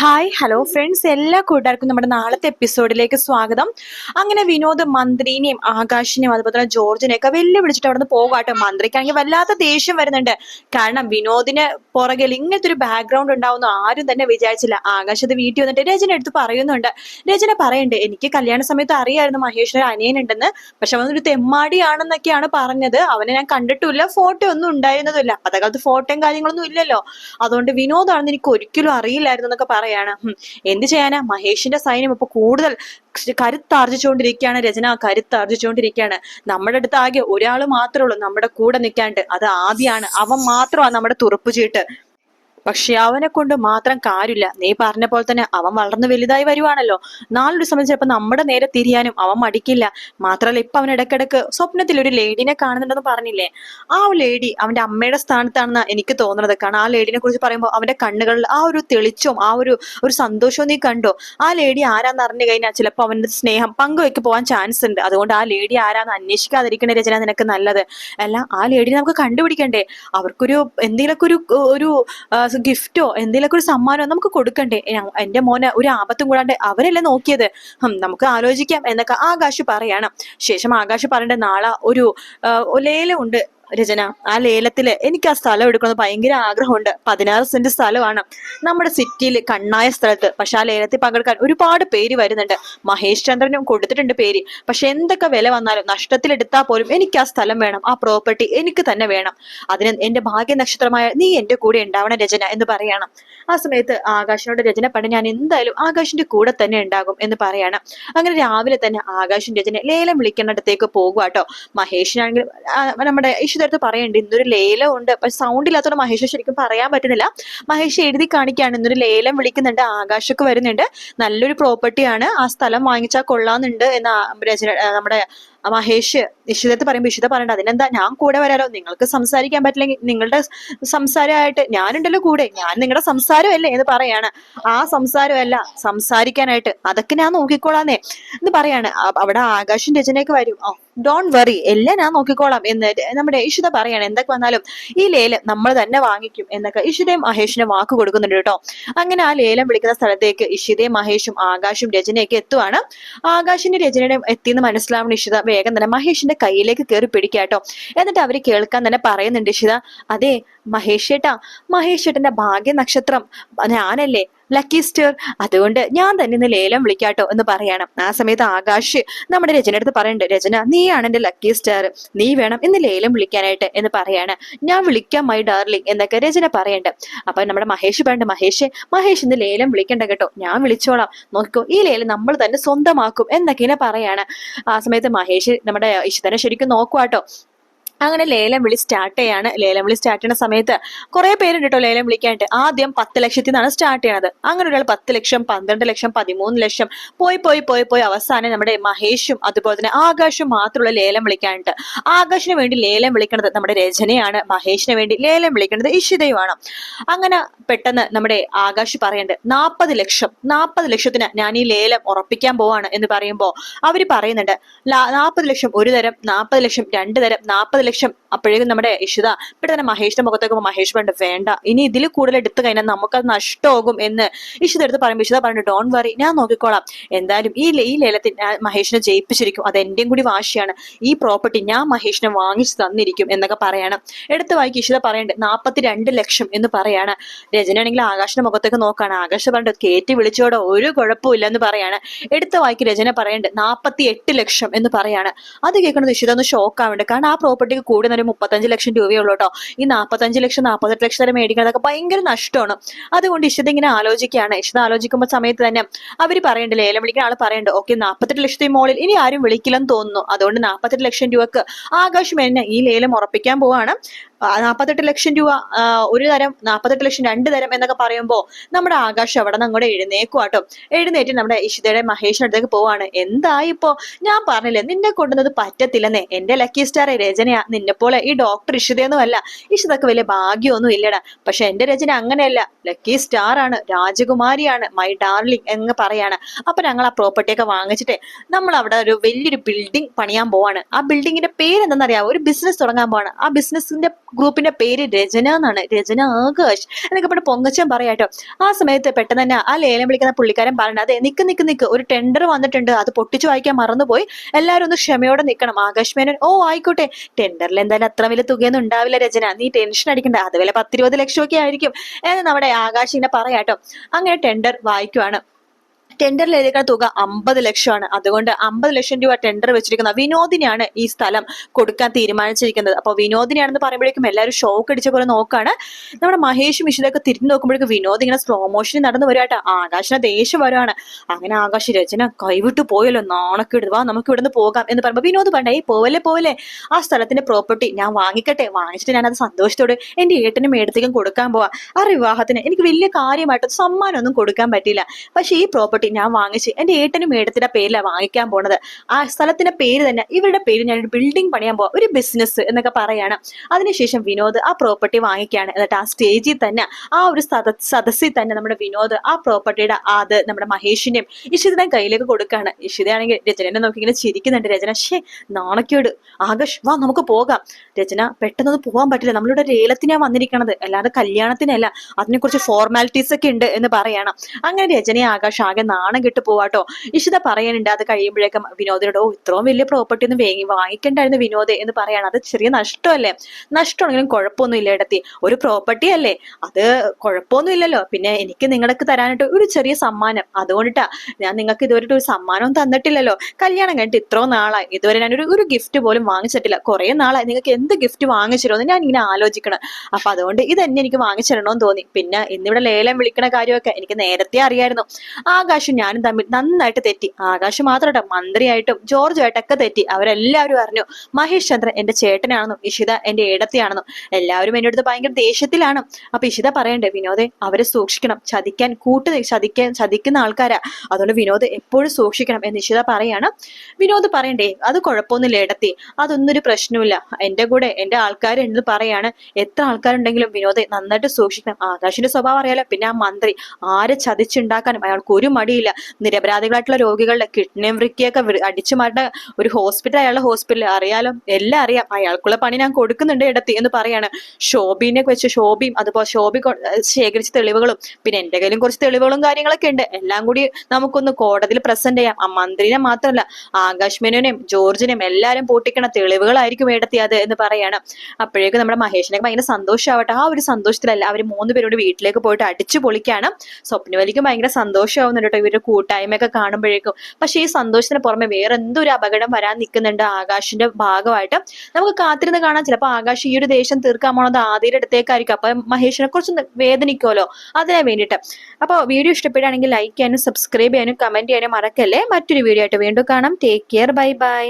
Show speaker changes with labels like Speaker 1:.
Speaker 1: Hi hello friends എല്ലാ കൂട്ടുകാർക്കും നമ്മുടെ നാളത്തെ എപ്പിസോഡിലേക്ക് സ്വാഗതം. അങ്ങനെ വിനോദ് മന്ത്രിനെയും ആകാശിനെയും അതുപോലെ തന്നെ ജോർജിനെയും ഒക്കെ വെല്ലുവിളിച്ചിട്ട് അവിടെ നിന്ന് പോകാട്ടോ മന്ത്രിക്കാണെങ്കിൽ വല്ലാത്ത ദേഷ്യം വരുന്നുണ്ട്. കാരണം വിനോദിന് പുറകിൽ ഇങ്ങനത്തെ ഒരു ബാക്ക്ഗ്രൗണ്ട് ഉണ്ടാവുന്ന ആരും തന്നെ വിചാരിച്ചില്ല. ആകാശ് അത് വീട്ടിൽ വന്നിട്ട് രചന എടുത്ത് പറയുന്നുണ്ട്. രചന പറയുന്നുണ്ട് എനിക്ക് കല്യാണ സമയത്ത് അറിയായിരുന്നു മഹേഷിന് അനിയനുണ്ടെന്ന്. പക്ഷെ അവനൊരു തെമ്മാടിയാണെന്നൊക്കെയാണ് പറഞ്ഞത്. അവനെ ഞാൻ കണ്ടിട്ടില്ല ഫോട്ടോ ഒന്നും ഉണ്ടായിരുന്നതുമില്ല. അപ്പത്തെ കാലത്ത് ഫോട്ടോയും കാര്യങ്ങളൊന്നും ഇല്ലല്ലോ. അതുകൊണ്ട് വിനോദാണെന്ന് എനിക്ക് ഒരിക്കലും അറിയില്ലായിരുന്നു എന്നൊക്കെ പറയാണ് എന്ത് ചെയ്യാനാ? മഹേഷിന്റെ സൈന്യം ഇപ്പൊ കൂടുതൽ കരുത്താർജിച്ചുകൊണ്ടിരിക്കുകയാണ് രചന കരുത്താർജിച്ചുകൊണ്ടിരിക്കുകയാണ്. നമ്മുടെ അടുത്ത് ആകെ ഒരാൾ മാത്രമേ ഉള്ളൂ നമ്മുടെ കൂടെ നിൽക്കാണ്ട്. അത് ആദ്യമാണ് അവൻ മാത്രമാണ് നമ്മുടെ തുറപ്പ് ചീട്ട്. പക്ഷെ അവനെ കൊണ്ട് മാത്രം കാര്യമില്ല. നീ പറഞ്ഞ പോലെ തന്നെ അവൻ വളർന്ന് വലുതായി വരുവാണല്ലോ. നാളൊരു സമയം ചിലപ്പോൾ നമ്മുടെ നേരെ തിരിയാനും അവൻ മടിക്കില്ല. മാത്രമല്ല ഇപ്പൊ അവൻ ഇടക്കിടക്ക് സ്വപ്നത്തിൽ ഒരു ലേഡിനെ കാണുന്നുണ്ടെന്ന് പറഞ്ഞില്ലേ? ആ ലേഡി അവന്റെ അമ്മയുടെ സ്ഥാനത്താണെന്ന് എനിക്ക് തോന്നുന്നത്. കാരണം ആ ലേഡിനെ കുറിച്ച് പറയുമ്പോൾ അവന്റെ കണ്ണുകളിൽ ആ ഒരു തെളിച്ചവും ആ ഒരു ഒരു സന്തോഷവും നീ കണ്ടോ? ആ ലേഡി ആരാന്ന് അറിഞ്ഞു കഴിഞ്ഞാൽ ചിലപ്പോൾ അവന്റെ സ്നേഹം പങ്കുവെക്ക് പോകാൻ ചാൻസ് ഉണ്ട്. അതുകൊണ്ട് ആ ലേഡി ആരാന്ന് അന്വേഷിക്കാതിരിക്കണ രചന നിനക്ക് നല്ലത്. അല്ല ആ ലേഡിനെ നമുക്ക് കണ്ടുപിടിക്കണ്ടേ? അവർക്കൊരു എന്തെങ്കിലുമൊക്കെ ഒരു ഒരു ഗിഫ്റ്റോ എന്തെങ്കിലുമൊക്കെ ഒരു സമ്മാനമോ നമുക്ക് കൊടുക്കണ്ടേ? എന്റെ മോന് ഒരു ആപത്തും കൂടാണ്ട് അവരല്ലേ നോക്കിയത്. നമുക്ക് ആലോചിക്കാം എന്നൊക്കെ ആകാശ് പറയാണ്. ശേഷം ആകാശ് പറയേണ്ട നാളെ ഒരു ലേലം ലേലമുണ്ട് രചന. ആ ലേലത്തിൽ എനിക്ക് ആ സ്ഥലം എടുക്കണമെന്ന് ഭയങ്കര ആഗ്രഹമുണ്ട്. പതിനാറ് സെന്റ് സ്ഥലമാണ് നമ്മുടെ സിറ്റിയിൽ കണ്ണായ സ്ഥലത്ത്. പക്ഷെ ആ ലേലത്തിൽ പങ്കെടുക്കാൻ ഒരുപാട് പേര് വരുന്നുണ്ട്. മഹേഷ് ചന്ദ്രനും കൊടുത്തിട്ടുണ്ട് പേര്. പക്ഷെ എന്തൊക്കെ വില വന്നാലും നഷ്ടത്തിലെടുത്താൽ പോലും എനിക്ക് ആ സ്ഥലം വേണം. ആ പ്രോപ്പർട്ടി എനിക്ക് തന്നെ വേണം. അതിന് എന്റെ ഭാഗ്യ നക്ഷത്രമായ നീ എന്റെ കൂടെ ഉണ്ടാവണം രചന എന്ന് പറയണം. ആ സമയത്ത് ആകാശിനോട് രചന പണ്ട് ഞാൻ എന്തായാലും ആകാശിന്റെ കൂടെ തന്നെ ഉണ്ടാകും എന്ന് പറയാണ്. അങ്ങനെ രാവിലെ തന്നെ ആകാശും രചന ലേലം വിളിക്കുന്നിടത്തേക്ക് പോകുക കേട്ടോ മഹേഷിനാണെങ്കിൽ നമ്മുടെ ഇഷ്ടത്ത് പറയണ്ട് ഇന്നൊരു ലേലം ഉണ്ട്. പക്ഷെ സൗണ്ട് ഇല്ലാത്തതുകൊണ്ട് മഹേഷ് ശരിക്കും പറയാൻ പറ്റുന്നില്ല. മഹേഷ് എഴുതി കാണിക്കുകയാണ് ഇന്നൊരു ലേലം വിളിക്കുന്നുണ്ട് ആകാശൊക്കെ വരുന്നുണ്ട് നല്ലൊരു പ്രോപ്പർട്ടിയാണ് ആ സ്ഥലം വാങ്ങിച്ചാൽ കൊള്ളാന്നുണ്ട് എന്ന് രചന നമ്മുടെ മഹേഷ് ഇഷിതത്ത് പറയുമ്പോൾ ഇഷിത പറയണ്ട അതിനെന്താ? ഞാൻ കൂടെ വരാലോ? നിങ്ങൾക്ക് സംസാരിക്കാൻ പറ്റില്ലെങ്കിൽ നിങ്ങളുടെ സംസാരമായിട്ട് ഞാനുണ്ടല്ലോ കൂടെ ഞാൻ നിങ്ങളുടെ സംസാരമല്ലേ? എന്ന് പറയാണ്. ആ സംസാരമല്ല സംസാരിക്കാനായിട്ട്. അതൊക്കെ ഞാൻ നോക്കിക്കോളാന്നേ. എന്ന് പറയാണ്. അവിടെ ആകാശം രചനയൊക്കെ വരും. ഓ ഡോൺ വറി എല്ലാം ഞാൻ നോക്കിക്കോളാം എന്ന് നമ്മുടെ ഇഷിത പറയാണ്. എന്തൊക്കെ വന്നാലും ഈ ലേലം നമ്മൾ തന്നെ വാങ്ങിക്കും എന്നൊക്കെ ഇഷിതയും മഹേഷിനും വാക്ക് കൊടുക്കുന്നുണ്ട് കേട്ടോ. അങ്ങനെ ആ ലേലം വിളിക്കുന്ന സ്ഥലത്തേക്ക് ഇഷിതയും മഹേഷും ആകാശും രചനയൊക്കെ എത്തുവാണ്. ആകാശിന്റെ രചനയുടെ എത്തിയെന്ന് മനസ്സിലാവുന്ന ഇഷിത വേഗം തന്നെ മഹേഷിന്റെ കയ്യിലേക്ക് കയറി പിടിക്കാട്ടോ എന്നിട്ട് അവർ കേൾക്കാൻ തന്നെ പറയുന്നുണ്ട് ഇഷിത അതെ മഹേഷ് ചേട്ടാ മഹേഷ് ചേട്ടന്റെ ഭാഗ്യ നക്ഷത്രം ഞാനല്ലേ ലക്കി സ്റ്റാർ അതുകൊണ്ട് ഞാൻ തന്നെ ഇന്ന് ലേലം വിളിക്കാട്ടോ എന്ന് പറയണം. ആ സമയത്ത് ആകാശ് നമ്മുടെ രചന അടുത്ത് പറയുന്നുണ്ട് രചന നീയാണ് എന്റെ ലക്കി സ്റ്റാർ നീ വേണം ഇന്ന് ലേലം വിളിക്കാനായിട്ട് എന്ന് പറയാണ്. ഞാൻ വിളിക്കാം മൈ ഡാർലിംഗ് എന്നൊക്കെ രചന പറയണ്ട്. അപ്പൊ നമ്മുടെ മഹേഷ് പറയണ്ട മഹേഷ് മഹേഷ് ഇന്ന് ലേലം വിളിക്കണ്ട കേട്ടോ. ഞാൻ വിളിച്ചോളാം. നോക്കിക്കോ ഈ ലേലം നമ്മൾ തന്നെ സ്വന്തമാക്കും എന്നൊക്കെ ഇങ്ങനെ പറയാണ്. ആ സമയത്ത് മഹേഷ് നമ്മുടെ ഇഷ്ടനെ ശരിക്കും നോക്കുവാട്ടോ. അങ്ങനെ ലേലം വിളി സ്റ്റാർട്ട് ചെയ്യാണ്. ലേലം വിളി സ്റ്റാർട്ട് ചെയ്യുന്ന സമയത്ത് കുറെ പേരുണ്ട് കേട്ടോ ലേലം വിളിക്കാനായിട്ട്. ആദ്യം പത്ത് ലക്ഷത്തിൽ നിന്നാണ് സ്റ്റാർട്ട് ചെയ്യണത്. അങ്ങനെ ഒരാൾ പത്ത് ലക്ഷം പന്ത്രണ്ട് ലക്ഷം പതിമൂന്ന് ലക്ഷം പോയി പോയി പോയി പോയി അവസാനം നമ്മുടെ മഹേഷും അതുപോലെ തന്നെ ആകാശും മാത്രമുള്ള ലേലം വിളിക്കാനായിട്ട്. ആകാശിന് വേണ്ടി ലേലം വിളിക്കുന്നത് നമ്മുടെ രചനയാണ് മഹേഷിന് വേണ്ടി ലേലം വിളിക്കുന്നത് ഇഷിതയുമാണ്. അങ്ങനെ പെട്ടെന്ന് നമ്മുടെ ആകാശ് പറയുന്നുണ്ട് നാൽപ്പത് ലക്ഷം നാൽപ്പത് ലക്ഷത്തിന് ഞാൻ ഈ ലേലം ഉറപ്പിക്കാൻ പോവാണ് എന്ന് പറയുമ്പോൾ അവർ പറയുന്നുണ്ട് നാൽപ്പത് ലക്ഷം ഒരു തരം നാൽപ്പത് ലക്ഷം രണ്ട് തരം നാൽപ്പത് ലക്ഷം അപ്പോഴേക്കും നമ്മുടെ ഇഷിത പെട്ടെന്ന് മഹേഷിന്റെ മുഖത്തേക്ക് മഹേഷ് പറഞ്ഞു വേണ്ട ഇനി ഇതിൽ കൂടുതൽ എടുത്തു കഴിഞ്ഞാൽ നമുക്കത് നഷ്ടമാകും എന്ന് ഇഷിത എടുത്ത് പറയുമ്പോൾ ഇഷിത പറഞ്ഞു ഡോൺ വറി ഞാൻ നോക്കിക്കോളാം. എന്തായാലും ഈ ഈ ലേലത്തിൽ മഹേഷിനെ ജയിപ്പിച്ചിരിക്കും. അത് എന്റെയും കൂടി വാശിയാണ്. ഈ പ്രോപ്പർട്ടി ഞാൻ മഹേഷിനെ വാങ്ങിച്ചു തന്നിരിക്കും എന്നൊക്കെ പറയണം. എടുത്ത് വായിക്ക് ഇഷിത പറയണ്ട് നാൽപ്പത്തി രണ്ട് ലക്ഷം എന്ന് പറയാണ്. രചനയാണെങ്കിൽ ആകാശിന്റെ മുഖത്തേക്ക് നോക്കാണ്. ആകാശ പറഞ്ഞു കയറ്റി വിളിച്ചോടെ ഒരു കുഴപ്പമില്ല എന്ന് പറയാണ്. എടുത്ത വായിക്ക് രചന പറയണ്ട് നാൽപ്പത്തി എട്ട് ലക്ഷം എന്ന് പറയാണ്. അത് കേൾക്കുന്നത് ഇഷിത ഒന്ന് ഷോക്ക് ആവുന്നുണ്ട് കാരണം ആ പ്രോപ്പർട്ടിക്ക് കൂടി ഒരു മുപ്പത്തഞ്ച് ലക്ഷം രൂപയുള്ളൂ കേട്ടോ. ഈ നാൽപ്പത്തഞ്ച് ലക്ഷം നാൽപ്പത്തെട്ട് ലക്ഷം വരെ മേടിക്കുന്നതൊക്കെ ഭയങ്കര നഷ്ടമാണ്. അതുകൊണ്ട് ഇഷിത ഇങ്ങനെ ആലോചിക്കുകയാണ്. ഇഷിത ആലോചിക്കുമ്പോൾ സമയത്ത് തന്നെ അവർ പറയണ്ട ലേലം വിളിക്കുന്ന ആൾ പറയണ്ട ഓക്കെ നാൽപ്പത്തെട്ട് ലക്ഷത്തിന് മുകളിൽ ഇനി ആരും വിളിക്കില്ലെന്ന് തോന്നുന്നു. അതുകൊണ്ട് നാൽപ്പത്തെട്ട് ലക്ഷം രൂപക്ക് ആകാശം എന്നെ ഈ ലേലം ഉറപ്പിക്കാൻ പോവാണ്. നാൽപ്പത്തെട്ട് ലക്ഷം രൂപ ഒരു തരം നാൽപ്പത്തെട്ട് ലക്ഷം രണ്ട് തരം എന്നൊക്കെ പറയുമ്പോൾ നമ്മുടെ ആകാശം അവിടെ നിന്ന് അങ്ങോട്ട് എഴുന്നേക്കുവാട്ടോ എഴുന്നേറ്റ് നമ്മുടെ ഇഷിതയുടെ മഹേഷിന്റെ അടുത്തേക്ക് പോവാണ്. എന്തായി ഇപ്പോ? ഞാൻ പറഞ്ഞില്ലേ നിന്നെ കൊണ്ടുവന്നത് പറ്റത്തില്ലെന്നേ. എന്റെ ലക്കി സ്റ്റാർ രചനയാ. നിന്നെ പോലെ ഈ ഡോക്ടർ ഇഷിതയൊന്നും അല്ല. ഇഷിതക്ക് വലിയ ഭാഗ്യമൊന്നും ഇല്ലടാ. പക്ഷെ എന്റെ രചന അങ്ങനെയല്ല. ലക്കി സ്റ്റാർ ആണ് രാജകുമാരിയാണ് മൈ ഡാർലിംഗ് എന്ന് പറയാണ്. അപ്പൊ ഞങ്ങൾ ആ പ്രോപ്പർട്ടി ഒക്കെ വാങ്ങിച്ചിട്ട് നമ്മൾ അവിടെ ഒരു വലിയൊരു ബിൽഡിംഗ് പണിയാൻ പോവാണ്. ആ ബിൽഡിങ്ങിന്റെ പേര് എന്താണെന്നറിയാമോ ഒരു ബിസിനസ് തുടങ്ങാൻ പോവാണ്. ആ ബിസിനസിന്റെ ഗ്രൂപ്പിന്റെ പേര് രചന എന്നാണ്. രചന ആകാശ് എന്നൊക്കെ പറഞ്ഞ പൊങ്കച്ചൻ പറയാട്ടോ ആ സമയത്ത് പെട്ടെന്ന് തന്നെ ആ ലേലം വിളിക്കുന്ന പുള്ളിക്കാരൻ പറഞ്ഞു അതെ നിക്ക് നിക്ക് നിക്ക്. ഒരു ടെൻഡർ വന്നിട്ടുണ്ട്. അത് പൊട്ടിച്ചു വായിക്കാൻ മറന്നുപോയി. എല്ലാവരും ഒന്ന് ക്ഷമയോടെ നിൽക്കണം. ആകാശ് മേനൻ ഓ ആയിക്കോട്ടെ. ടെൻഡറിൽ എന്തായാലും അത്ര വലിയ തുകയൊന്നും ഉണ്ടാവില്ല രചന. നീ ടെൻഷൻ അടിക്കണ്ട. അത് വില പത്തിരുപത് ലക്ഷമൊക്കെ ആയിരിക്കും. എന്ന് നമ്മുടെ ആകാശ് ഇങ്ങനെ പറയാട്ടോ അങ്ങനെ ടെൻഡർ വായിക്കുവാണ്. ടെൻഡറിൽ എഴുതിയ തുക അമ്പത് ലക്ഷമാണ്. അതുകൊണ്ട് അമ്പത് ലക്ഷം രൂപ ടെൻഡർ വെച്ചിരിക്കുന്ന വിനോദിനെയാണ് ഈ സ്ഥലം കൊടുക്കാൻ തീരുമാനിച്ചിരിക്കുന്നത്. അപ്പോൾ വിനോദിനെയാണെന്ന് പറയുമ്പോഴേക്കും എല്ലാവരും ഷോക്ക് അടിച്ച പോലെ നോക്കാണ്. നമ്മുടെ മഹേഷും വിശുദ്ധൊക്കെ തിരിഞ്ഞു നോക്കുമ്പോഴേക്കും വിനോദ് ഇങ്ങനെ സ്ലോ മോഷനിൽ നടന്നു വരുവാട്ടോ ആകാശിനെ ദേഷ്യം വരുവാണ്. അങ്ങനെ ആകാശ രചന കൈവിട്ടു പോയല്ലോ. നാണക്കെടുത്ത് വാ നമുക്ക് ഇവിടുന്ന് പോകാം എന്ന് പറയുമ്പോൾ വിനോദ് ഈ പോവല്ലേ പോവല്ലേ. ആ സ്ഥലത്തിന്റെ പ്രോപ്പർട്ടി ഞാൻ വാങ്ങിക്കട്ടെ. വാങ്ങിച്ചിട്ട് ഞാൻ അത് സന്തോഷത്തോടെ എന്റെ ഏട്ടനും ഏടത്തേക്കും കൊടുക്കാൻ പോവാ. ആ വിവാഹത്തിന് എനിക്ക് വലിയ കാര്യമായിട്ട് സമ്മാനമൊന്നും കൊടുക്കാൻ പറ്റില്ല പക്ഷെ ഈ പ്രോപ്പർട്ടി ഞാൻ വാങ്ങിച്ച് എന്റെ ഏട്ടനും ഏട്ടത്തിന്റെ പേരിലാണ് വാങ്ങിക്കാൻ പോണത്. ആ സ്ഥലത്തിന്റെ പേര് തന്നെ ഇവരുടെ പേര് ഞാൻ ഒരു ബിൽഡിംഗ് പണിയാൻ പോവാ ഒരു ബിസിനസ് എന്നൊക്കെ പറയാണ്. അതിനുശേഷം വിനോദ് ആ പ്രോപ്പർട്ടി വാങ്ങിക്കുകയാണ് എന്നിട്ട് ആ സ്റ്റേജിൽ തന്നെ ആ ഒരു സദ സദസ്സിൽ തന്നെ നമ്മുടെ വിനോദ് ആ പ്രോപ്പർട്ടിയുടെ അത് നമ്മുടെ മഹേഷിന്റെയും ഇഷിതയുടെ കയ്യിലേക്ക് കൊടുക്കുകയാണ് ഇഷിതയാണെങ്കിൽ രചനനെ നോക്കി ഇങ്ങനെ ചിരിക്കുന്നുണ്ട്. രചന ഷേ നാണക്കേട്. ആകാശ് വാ നമുക്ക് പോകാം. രചന പെട്ടെന്ന് പോകാൻ പറ്റില്ല. നമ്മളിവിടെ ലേലത്തിനാണ് വന്നിരിക്കണത്. അല്ലാതെ കല്യാണത്തിനല്ല. അതിനെക്കുറിച്ച് ഫോർമാലിറ്റീസ് ഒക്കെ ഉണ്ട് എന്ന് പറയണം. അങ്ങനെ രചനയെ ആകാശ് ആകെ നാണം കിട്ടു പോവാട്ടോ. ഇഷിത പറയാനുണ്ട് അത് കഴിയുമ്പോഴേക്കും വിനോദിനോട് ഓ ഇത്രയും വലിയ പ്രോപ്പർട്ടി ഒന്നും വേങ്ങി വാങ്ങിക്കണ്ടായിരുന്നു വിനോദ് എന്ന് പറയാണ്. അത് ചെറിയ നഷ്ടമല്ലേ? നഷ്ടമാണെങ്കിലും കുഴപ്പമൊന്നും ഇല്ല ഇടത്തി ഒരു പ്രോപ്പർട്ടി അല്ലേ? അത് കുഴപ്പമൊന്നും ഇല്ലല്ലോ പിന്നെ എനിക്ക് നിങ്ങൾക്ക് തരാനായിട്ട് ഒരു ചെറിയ സമ്മാനം. അതുകൊണ്ടിട്ടാ ഞാൻ നിങ്ങൾക്ക് ഇതുവരെ ഒരു സമ്മാനവും തന്നിട്ടില്ലല്ലോ. കല്യാണം കഴിഞ്ഞിട്ട് ഇത്രയും നാളായി. ഇതുവരെ ഞാനൊരു ഒരു ഗിഫ്റ്റ് പോലും വാങ്ങിച്ചിട്ടില്ല. കുറെ നാളായി. നിങ്ങൾക്ക് എന്ത് ഗിഫ്റ്റ് വാങ്ങിച്ചിരുന്നു ഞാൻ ഇങ്ങനെ ആലോചിക്കണം. അപ്പൊ അതുകൊണ്ട് ഇത് തന്നെ എനിക്ക് വാങ്ങിച്ചിരണമെന്ന് തോന്നി. പിന്നെ ഇന്നിവിടെ ലേലം വിളിക്കണ കാര്യമൊക്കെ എനിക്ക് നേരത്തെ അറിയായിരുന്നു. ആകാശും ഞാനും തമ്മിൽ നന്നായിട്ട് തെറ്റി. ആകാശ് മാത്രമല്ല മന്ത്രിയായിട്ടും ജോർജുമായിട്ടൊക്കെ തെറ്റി. അവരെല്ലാവരും അറിഞ്ഞു. മഹേഷ് ചന്ദ്രൻ എന്റെ ചേട്ടനാണെന്നും ഇഷിത എന്റെ ഏടത്തിയാണെന്നും. എല്ലാവരും എന്റെ അടുത്ത് ഭയങ്കര ദേഷ്യത്തിലാണ്. അപ്പൊ ഇഷിത പറയണ്ടേ വിനോദെ അവരെ സൂക്ഷിക്കണം. ചതിക്കാൻ കൂട്ട് ചതിക്കാൻ ചതിക്കുന്ന ആൾക്കാരാ. അതുകൊണ്ട് വിനോദ് എപ്പോഴും സൂക്ഷിക്കണം എന്ന് ഇഷിത പറയാണ്. വിനോദ് പറയണ്ടേ അത് കുഴപ്പമൊന്നുമില്ല ഏടത്തി. അതൊന്നും ഒരു പ്രശ്നമില്ല എന്റെ കൂടെ എന്റെ ആൾക്കാരുണ്ടെന്ന് പറയാണ് എത്ര ആൾക്കാരുണ്ടെങ്കിലും വിനോദെ നന്നായിട്ട് സൂക്ഷിക്കണം. ആകാശിന്റെ സ്വഭാവം അറിയാലോ. പിന്നെ ആ മന്ത്രി ആരെ ചതിച്ചുണ്ടാക്കാനും അയാൾക്ക് ഒരു മടിയില്ല നിരപരാധികളായിട്ടുള്ള രോഗികളുടെ കിഡ്നി വൃക്കിയൊക്കെ അടിച്ചു മാറ്റ ഒരു ഹോസ്പിറ്റൽ അയാളുടെ ഹോസ്പിറ്റൽ അറിയാലോ? എല്ലാം അറിയാം. അയാൾക്കുള്ള പണി ഞാൻ കൊടുക്കുന്നുണ്ട് ഇടത്തി എന്ന് പറയാണ്. ഷോബിനെ വെച്ച് ഷോബിയും അതുപോലെ ഷോബി ശേഖരിച്ച തെളിവുകളും പിന്നെ എന്റെ കയ്യിലും കുറച്ച് തെളിവുകളും കാര്യങ്ങളൊക്കെ ഉണ്ട്. എല്ലാം കൂടി നമുക്കൊന്ന് കോടതിയിൽ പ്രസന്റ് ചെയ്യാം. ആ മന്ത്രിനെ മാത്രമല്ല ആകാശ് മേനോനെയും ജോർജിനെയും എല്ലാരും പൂട്ടിക്കണ തെളിവുകളായിരിക്കും ഇടത്തി അത് എന്ന് പറയാണ്. അപ്പോഴേക്കും നമ്മുടെ മഹേഷിനൊക്കെ ഭയങ്കര സന്തോഷമാവട്ടെ ആ ഒരു സന്തോഷത്തിലല്ല അവർ മൂന്ന് പേരോട് വീട്ടിലേക്ക് പോയിട്ട് അടിച്ചു പൊളിക്കാണ്. സ്വപ്നവലിക്കും ഭയങ്കര സന്തോഷമാവുന്നുണ്ട് ഇവരുടെ കൂട്ടായ്മയൊക്കെ കാണുമ്പോഴേക്കും. പക്ഷേ ഈ സന്തോഷത്തിന് പുറമെ വേറെ എന്തൊരു അപകടം വരാൻ നിൽക്കുന്നുണ്ട് ആകാശിന്റെ ഭാഗമായിട്ട്. നമുക്ക് കാത്തിരുന്ന് കാണാൻ ചിലപ്പോൾ ആകാശ് ഈ ഒരു ദേഷ്യം തീർക്കാൻ പോണത് ആദ്യയുടെ അടുത്തേക്കായിരിക്കും. അപ്പൊ മഹേഷിനെ കുറച്ച് വേദനിക്കുമല്ലോ. അതിനെ വേണ്ടിയിട്ട്. അപ്പോൾ വീഡിയോ ഇഷ്ടപ്പെടുകയാണെങ്കിൽ ലൈക്ക് ചെയ്യാനും സബ്സ്ക്രൈബ് ചെയ്യാനും കമന്റ് ചെയ്യാനും മറക്കല്ലേ? മറ്റൊരു വീഡിയോ ആയിട്ട് വീണ്ടും കാണാം. Take care bye bye